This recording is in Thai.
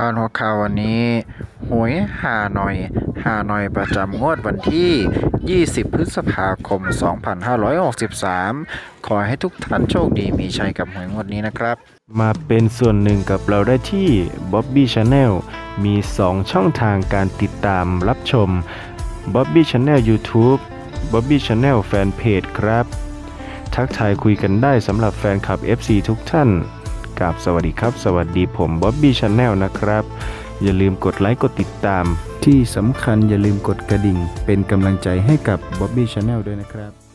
ผ่านหัวข่าววันนี้หวยหาหน่อยหาหน่อยประจำงวดวันที่ 20 พฤษภาคม 2563 ขอให้ทุกท่านโชคดีมีชัยกับหวยงวดนี้นะครับ มาเป็นส่วนหนึ่งกับเราได้ที่ Bobby Channel มี 2 ช่องทางการติดตามรับชม Bobby Channel YouTube Bobby Channel Fanpage ครับ ทักทายคุยกันได้สำหรับแฟนคลับ FC ทุกท่าน กับสวัสดีครับ สวัสดีผมบ๊อบบี้ชาแนลนะครับ อย่าลืมกดไลค์กดติดตาม ที่สำคัญอย่าลืมกดกระดิ่ง เป็นกำลังใจให้กับบ๊อบบี้ชาแนลด้วยนะครับ